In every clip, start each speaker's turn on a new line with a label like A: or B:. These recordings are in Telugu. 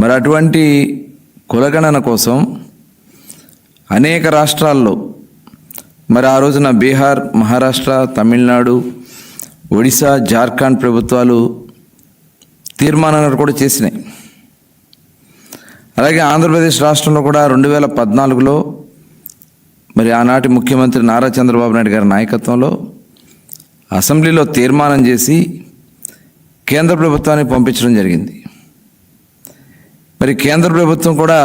A: మరి అటువంటి కులగణన కోసం అనేక రాష్ట్రాల్లో మరి ఆ రోజున బీహార్ మహారాష్ట్ర తమిళనాడు ఒడిశా జార్ఖండ్ ప్రభుత్వాలు తీర్మానాలు కూడా చేసినాయి. అలాగే ఆంధ్రప్రదేశ్ రాష్ట్రంలో కూడా రెండు వేల పద్నాలుగులో మరి ఆనాటి ముఖ్యమంత్రి నారా చంద్రబాబు నాయుడు గారి నాయకత్వంలో అసెంబ్లీలో తీర్మానం చేసి కేంద్ర ప్రభుత్వానికి పంపించడం జరిగింది. మరి కేంద్ర ప్రభుత్వం కూడా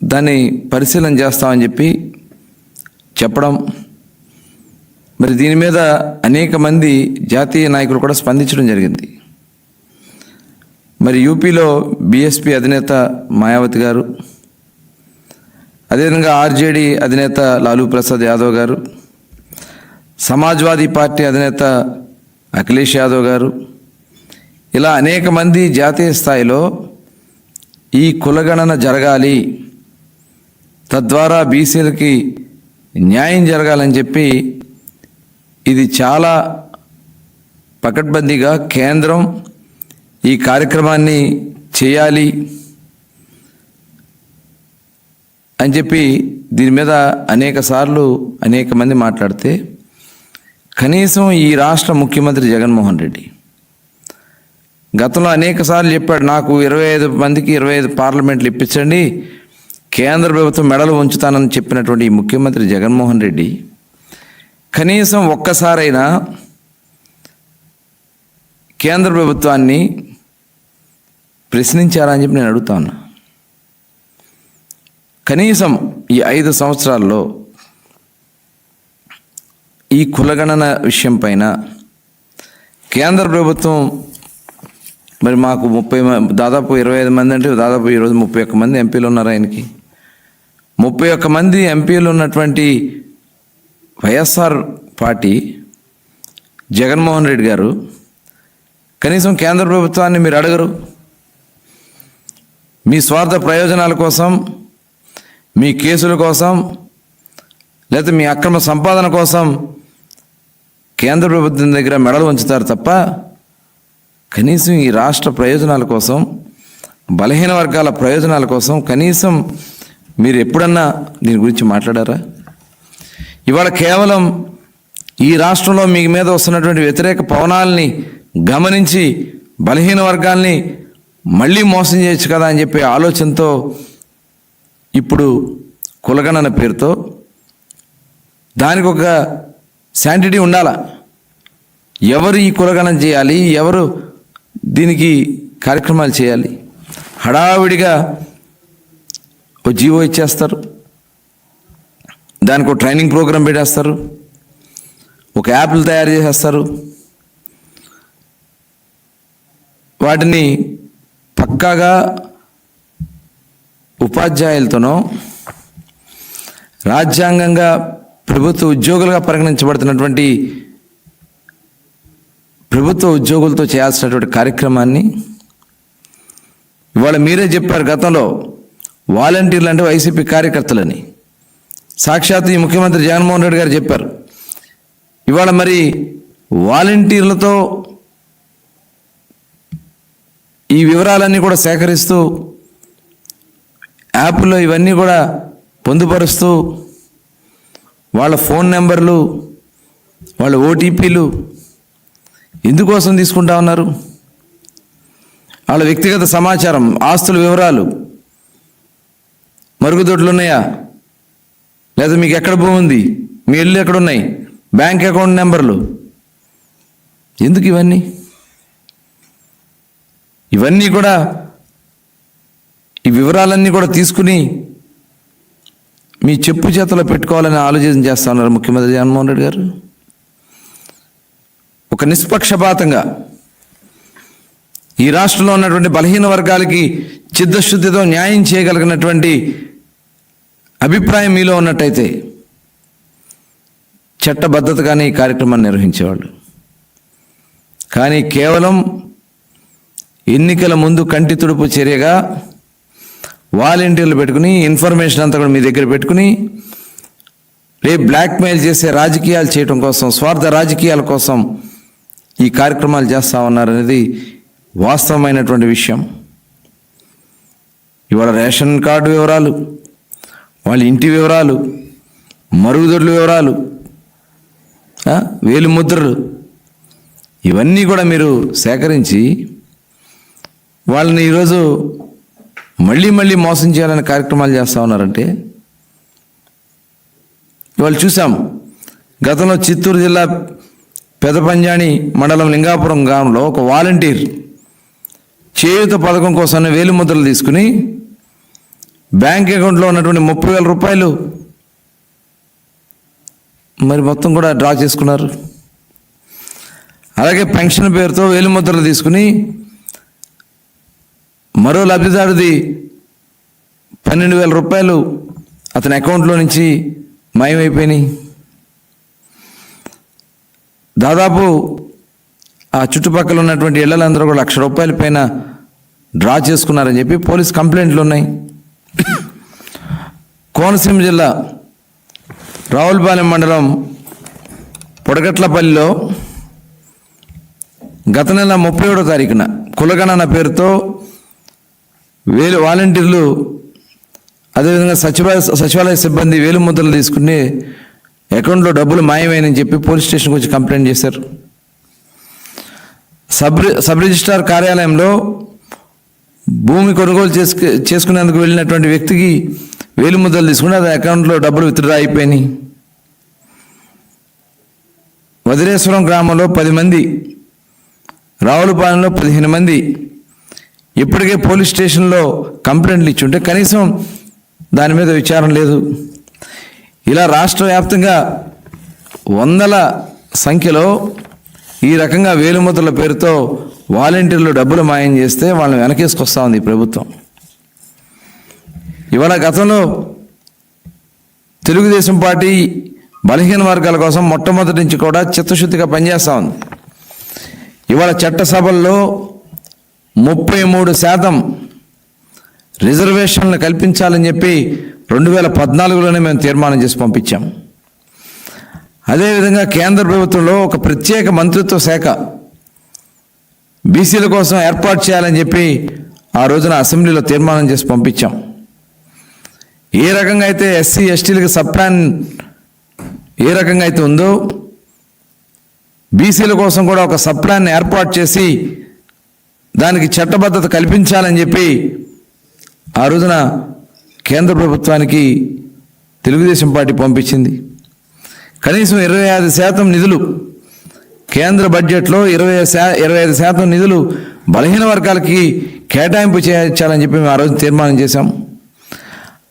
A: దాన్ని పరిశీలన చేస్తామని చెప్పి చెప్పడం. మరి దీని మీద అనేక మంది జాతీయ నాయకులు కూడా స్పందించడం జరిగింది. మరి యూపీలో బీఎస్పీ అధినేత మాయావతి గారు అదేవిధంగా ఆర్జేడీ అధినేత లాలూ ప్రసాద్ యాదవ్ గారు సమాజ్వాదీ పార్టీ అధినేత అఖిలేష్ యాదవ్ గారు ఇలా అనేక మంది జాతీయ స్థాయిలో ఈ కులగణన జరగాలి. తద్వారా బీసీలకి న్యాయం జరగాలని చెప్పి ఇది చాలా పకడ్బందీగా కేంద్రం ఈ కార్యక్రమాన్ని చేయాలి అని చెప్పి దీని మీద అనేక సార్లు అనేక మంది మాట్లాడితే కనీసం ఈ రాష్ట్ర ముఖ్యమంత్రి జగన్మోహన్ రెడ్డి గతంలో అనేక సార్లు చెప్పాడు నాకు ఇరవై ఐదు మందికి ఇరవై ఐదు పార్లమెంట్లు ఇప్పించండి కేంద్ర ప్రభుత్వం మెడలు ఉంచుతానని చెప్పినటువంటి ఈ ముఖ్యమంత్రి జగన్మోహన్ రెడ్డి కనీసం ఒక్కసారైనా కేంద్ర ప్రభుత్వాన్ని ప్రశ్నించారని చెప్పి నేను అడుగుతా ఉన్నా. కనీసం ఈ ఐదు సంవత్సరాల్లో ఈ కులగణన విషయం పైన కేంద్ర ప్రభుత్వం మరి మాకు ముప్పై మ- దాదాపు ఇరవై ఐదు మంది అంటే దాదాపు ఈరోజు ముప్పై ఒక్క మంది ఎంపీలు ఉన్నారు ఆయనకి. ముప్పై ఒక్క మంది ఎంపీలు ఉన్నటువంటి వైఎస్ఆర్ పార్టీ జగన్మోహన్ రెడ్డి గారు కనీసం కేంద్ర ప్రభుత్వాన్ని మీరు అడగరు. మీ స్వార్థ ప్రయోజనాల కోసం మీ కేసుల కోసం లేకపోతే మీ అక్రమ సంపాదన కోసం కేంద్ర ప్రభుత్వం దగ్గర మెడలు ఉంచుతారు తప్ప కనీసం ఈ రాష్ట్ర ప్రయోజనాల కోసం బలహీన వర్గాల ప్రయోజనాల కోసం కనీసం మీరు ఎప్పుడన్నా దీని గురించి మాట్లాడారా? ఇవాళ కేవలం ఈ రాష్ట్రంలో మీ మీద వస్తున్నటువంటి వ్యతిరేక పవనాల్ని గమనించి బలహీన వర్గాల్ని మళ్ళీ మోసం చేయొచ్చు కదా అని చెప్పే ఆలోచనతో ఇప్పుడు కులగణన పేరుతో దానికి ఒక శాంటిటీ ఉండాలా? ఎవరు ఈ కులగణం చేయాలి? ఎవరు దీనికి కార్యక్రమాలు చేయాలి. హడావిడిగా ఒక జీవో ఇచ్చేస్తారు. దానికి ఒక ట్రైనింగ్ ప్రోగ్రాం పెట్టేస్తారు. ఒక యాప్లు తయారు చేసేస్తారు. వాటిని పక్కాగా ఉపాధ్యాయులతోనో రాజ్యాంగంగా ప్రభుత్వ ఉద్యోగులుగా పరిగణించబడుతున్నటువంటి ప్రభుత్వ ఉద్యోగులతో చేయాల్సినటువంటి కార్యక్రమాన్ని ఇవాళ మీరే చెప్పారు గతంలో వాలంటీర్లు అంటే వైసీపీ కార్యకర్తలని. సాక్షాత్ ఈ ముఖ్యమంత్రి జగన్మోహన్ రెడ్డి గారు చెప్పారు. ఇవాళ మరి వాలంటీర్లతో ఈ వివరాలన్నీ కూడా సేకరిస్తూ యాప్లో ఇవన్నీ కూడా పొందుపరుస్తూ వాళ్ళ ఫోన్ నెంబర్లు వాళ్ళ ఓటీపీలు ఎందుకోసం తీసుకుంటా ఉన్నారు? వాళ్ళ వ్యక్తిగత సమాచారం ఆస్తుల వివరాలు మరుగుదొడ్లు ఉన్నాయా? లేదా మీకు ఎక్కడ భూమి ఉంది? మీ ఇల్లు ఎక్కడ ఉన్నాయి బ్యాంక్ అకౌంట్ నెంబర్లు? ఎందుకు ఇవన్నీ? ఇవన్నీ కూడా ఈ వివరాలన్నీ కూడా తీసుకుని మీ చెప్పు చేతలో పెట్టుకోవాలని ఆలోచన చేస్తా ఉన్నారు ముఖ్యమంత్రి జగన్మోహన్ రెడ్డి గారు. ఒక నిష్పక్షపాతంగా ఈ రాష్ట్రంలో ఉన్నటువంటి బలహీన వర్గాలకి చిత్తశుద్ధితో న్యాయం చేయగలిగినటువంటి అభిప్రాయం మీలో ఉన్నట్టయితే చట్టబద్ధతగానే ఈ కార్యక్రమాన్ని నిర్వహించేవాళ్ళు. కానీ కేవలం ఎన్నికల ముందు కంటి తుడుపు చర్యగా వాలంటీర్లు పెట్టుకుని ఇన్ఫర్మేషన్ అంతా కూడా మీ దగ్గర పెట్టుకుని రేపు బ్లాక్మెయిల్ చేసే రాజకీయాలు చేయడం కోసం స్వార్థ రాజకీయాల కోసం ఈ కార్యక్రమాలు చేస్తా ఉన్నారనేది వాస్తవమైనటువంటి విషయం. ఇవాళ రేషన్ కార్డు వివరాలు వాళ్ళ ఇంటి వివరాలు మరుగుదొడ్ల వివరాలు వేలు ముద్రలు ఇవన్నీ కూడా మీరు సేకరించి వాళ్ళని ఈరోజు మళ్ళీ మళ్ళీ మోసం చేయాలనే కార్యక్రమాలు చేస్తూ ఉన్నారంటే ఇవాళ చూసాం. గతంలో చిత్తూరు జిల్లా పెదపంజాని మండలం లింగాపురం గ్రామంలో ఒక వాలంటీర్ చేయూత పథకం కోసం వేలు ముద్రలు తీసుకుని బ్యాంక్ అకౌంట్లో ఉన్నటువంటి ముప్పై వేల రూపాయలు మరి మొత్తం కూడా డ్రా చేసుకున్నారు. అలాగే పెన్షన్ పేరుతో వేలు ముద్రలు తీసుకుని మరో లబ్ధిదారుది పన్నెండు వేల రూపాయలు అతని అకౌంట్లో నుంచి మాయమైపోయినాయి. దాదాపు ఆ చుట్టుపక్కల ఉన్నటువంటి ఇళ్ళందరూ కూడా లక్ష రూపాయల పైన డ్రా చేసుకున్నారని చెప్పి పోలీస్ కంప్లైంట్లు ఉన్నాయి. కోనసీమ జిల్లా రావులపాలెం మండలం పొడగట్లపల్లిలో గత నెల ముప్పై ఏడో తారీఖున కులగణన పేరుతో వేలు వాలంటీర్లు అదేవిధంగా సచివాలయ సచివాలయ సిబ్బంది వేలు ముద్రలు తీసుకుని అకౌంట్లో డబ్బులు మాయమైనని చెప్పి పోలీస్ స్టేషన్కి వచ్చి కంప్లైంట్ చేశారు. సబ్ సబ్ రిజిస్ట్రార్ కార్యాలయంలో భూమి కొనుగోలు చేసుకు చేసుకునేందుకు వెళ్ళినటువంటి వ్యక్తికి వేలు ముద్దలు తీసుకుని అది అకౌంట్లో డబ్బులు విత్డ్రా అయిపోయినాయి. వదిలేశ్వరం గ్రామంలో పది మంది రావులపాలెంలో పదిహేను మంది ఇప్పటికే పోలీస్ స్టేషన్లో కంప్లైంట్లు ఇచ్చుంటే కనీసం దాని మీద విచారం లేదు. ఇలా రాష్ట్ర వ్యాప్తంగా వందల సంఖ్యలో ఈ రకంగా వేలుముద్రల పేరుతో వాలంటీర్లు డబ్బులు మాయం చేస్తే వాళ్ళని వెనకేసుకొస్తా ఉంది ఈ ప్రభుత్వం. ఇవాళ గతంలో తెలుగుదేశం పార్టీ బలహీన వర్గాల కోసం మొట్టమొదటి నుంచి కూడా చిత్తశుద్ధిగా పనిచేస్తూ ఉంది. ఇవాళ చట్టసభల్లో ముప్పై మూడు శాతం రిజర్వేషన్లు కల్పించాలని చెప్పి రెండు వేల పద్నాలుగులోనే మేము తీర్మానం చేసి పంపించాం. అదేవిధంగా కేంద్ర ప్రభుత్వంలో ఒక ప్రత్యేక మంత్రిత్వ శాఖ బీసీల కోసం ఏర్పాటు చేయాలని చెప్పి ఆ రోజున అసెంబ్లీలో తీర్మానం చేసి పంపించాం. ఏ రకంగా అయితే ఎస్సీ ఎస్టీలకు సబ్ ప్లాన్ ఏ రకంగా అయితే ఉందో బీసీల కోసం కూడా ఒక సబ్ ప్లాన్ ఏర్పాటు చేసి దానికి చట్టబద్ధత కల్పించాలని చెప్పి ఆ రోజున కేంద్ర ప్రభుత్వానికి తెలుగుదేశం పార్టీ పంపించింది. కనీసం ఇరవై ఐదు శాతం నిధులు కేంద్ర బడ్జెట్లో ఇరవై శా ఇరవై ఐదు శాతం నిధులు బలహీన వర్గాలకి కేటాయింపు చేయించాలని చెప్పి మేము ఆ రోజు తీర్మానం చేశాం.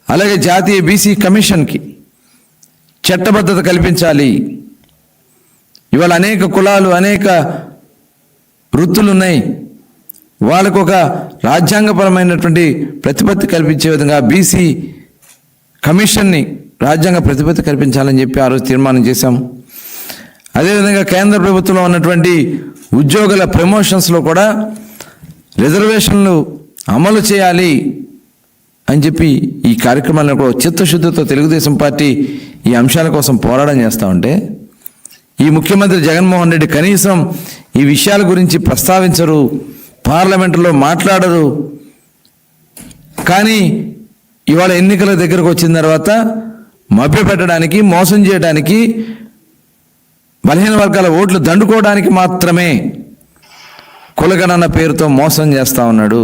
A: అలాగే జాతీయ బీసీ కమిషన్కి చట్టబద్ధత కల్పించాలి. ఇవాళ అనేక కులాలు అనేక వృత్తులు ఉన్నాయి. వాళ్ళకు ఒక రాజ్యాంగపరమైనటువంటి ప్రతిపత్తి కల్పించే విధంగా బీసీ కమిషన్ని రాజ్యాంగ ప్రతిపత్తి కల్పించాలని చెప్పి ఆ రోజు తీర్మానం చేశాం అదేవిధంగా కేంద్ర ప్రభుత్వంలో ఉన్నటువంటి ఉద్యోగుల ప్రమోషన్స్లో కూడా రిజర్వేషన్లు అమలు చేయాలి అని చెప్పి ఈ కార్యక్రమాలను కూడా చిత్తశుద్ధితో తెలుగుదేశం పార్టీ ఈ అంశాల కోసం పోరాటం చేస్తూ ఉంటే ఈ ముఖ్యమంత్రి జగన్మోహన్ రెడ్డి కనీసం ఈ విషయాల గురించి ప్రస్తావించరు పార్లమెంటులో మాట్లాడరు కానీ ఇవాళ ఎన్నికల దగ్గరకు వచ్చిన తర్వాత మభ్యపెట్టడానికి మోసం చేయడానికి బలహీన వర్గాల ఓట్లు దండుకోవడానికి మాత్రమే కులగణన పేరుతో మోసం చేస్తా ఉన్నాడు.